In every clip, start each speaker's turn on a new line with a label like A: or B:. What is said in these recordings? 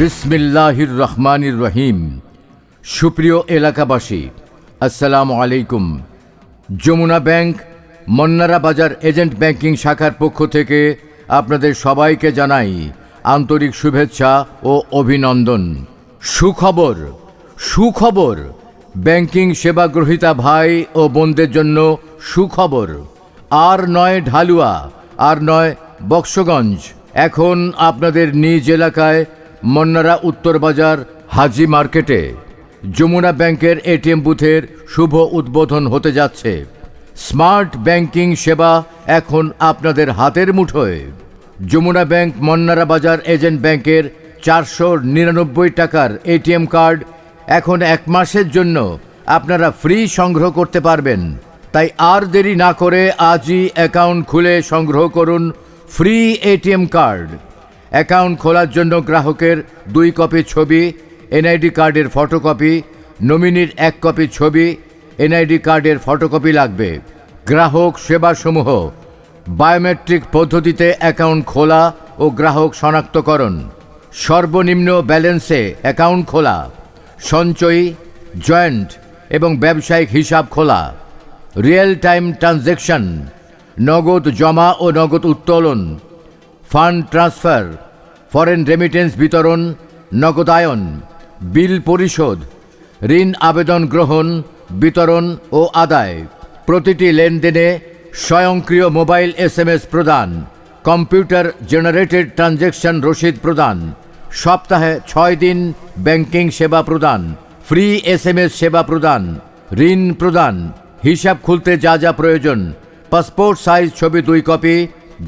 A: বিসমিল্লাহির রহমানির রহিম সুপ্রিয় এলাকাবাসী, আসসালামু আলাইকুম। যমুনা ব্যাংক, মন্নারা বাজার এজেন্ট ব্যাংকিং শাখার পক্ষ থেকে আপনাদের সবাইকে জানাই আন্তরিক শুভেচ্ছা ও অভিনন্দন। সুখবর সুখবর, ব্যাংকিং সেবা গ্রহীতা ভাই ও বোনদের জন্য সুখবর। আর নয় ঢালুয়া, আর নয় বক্সগঞ্জ। এখন আপনাদের নিজ এলাকায় মন্নারা উত্তর বাজার হাজি মার্কেটে। যমুনা ব্যাংকের এটিএম বুথের শুভ উদ্বোধন হতে যাচ্ছে। স্মার্ট ব্যাংকিং সেবা এখন আপনাদের হাতের মুঠোয়। যমুনা ব্যাংক মন্নারা বাজার এজেন্ট ব্যাংকের চারশো নিরানব্বই টাকার এটিএম কার্ড এখন এক মাসের জন্য আপনারা ফ্রি সংগ্রহ করতে পারবেন। তাই আর দেরি না করে আজই অ্যাকাউন্ট খুলে সংগ্রহ করুন ফ্রি এটিএম কার্ড। অ্যাকাউন্ট খোলার জন্য গ্রাহকের দুই কপি ছবি, এনআইডি কার্ডের ফটোকপি, নমিনির এক কপি ছবি, এনআইডি কার্ডের ফটোকপি লাগবে। গ্রাহক সেবাসমূহ, বায়োমেট্রিক পদ্ধতিতে অ্যাকাউন্ট খোলা ও গ্রাহক শনাক্তকরণ। সর্বনিম্ন ব্যালেন্সে অ্যাকাউন্ট খোলা। সঞ্চয়ী, জয়েন্ট এবং ব্যবসায়িক হিসাব খোলা। রিয়েল টাইম ট্রানজ্যাকশন নগদ জমা ও নগদ উত্তোলন। ফান্ড ট্রান্সফার, ফরেন রেমিটেন্স বিতরণ নগদায়ন বিল পরিশোধ, ঋণ আবেদন গ্রহণ, বিতরণ ও আদায়। প্রতিটি লেনদেনে স্বয়ংক্রিয় মোবাইল এসএমএস প্রদান, কম্পিউটার জেনারেটেড ট্রানজ্যাকশন রসিদ প্রদান, সপ্তাহে ছয় দিন ব্যাংকিং সেবা প্রদান, ফ্রি এসএমএস সেবা প্রদান, ঋণ প্রদান, হিসাব খুলতে যা যা প্রয়োজন, পাসপোর্ট সাইজ ছবি দুই কপি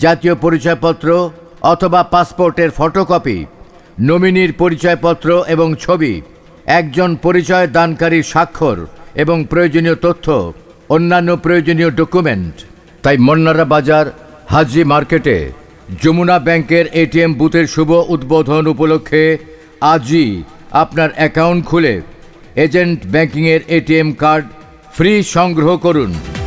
A: জাতীয় পরিচয়পত্র অথবা পাসপোর্টের ফটোকপি, নমিনির পরিচয়পত্র এবং ছবি, একজন পরিচয় দানকারী স্বাক্ষর এবং প্রয়োজনীয় তথ্য, অন্যান্য প্রয়োজনীয় ডকুমেন্ট। তাই মন্নারা বাজার, হাজি মার্কেটে যমুনা ব্যাংকের এটিএম বুথের শুভ উদ্বোধন উপলক্ষে আজই আপনার অ্যাকাউন্ট খুলে এজেন্ট ব্যাংকিংয়ের এটিএম কার্ড ফ্রি সংগ্রহ করুন।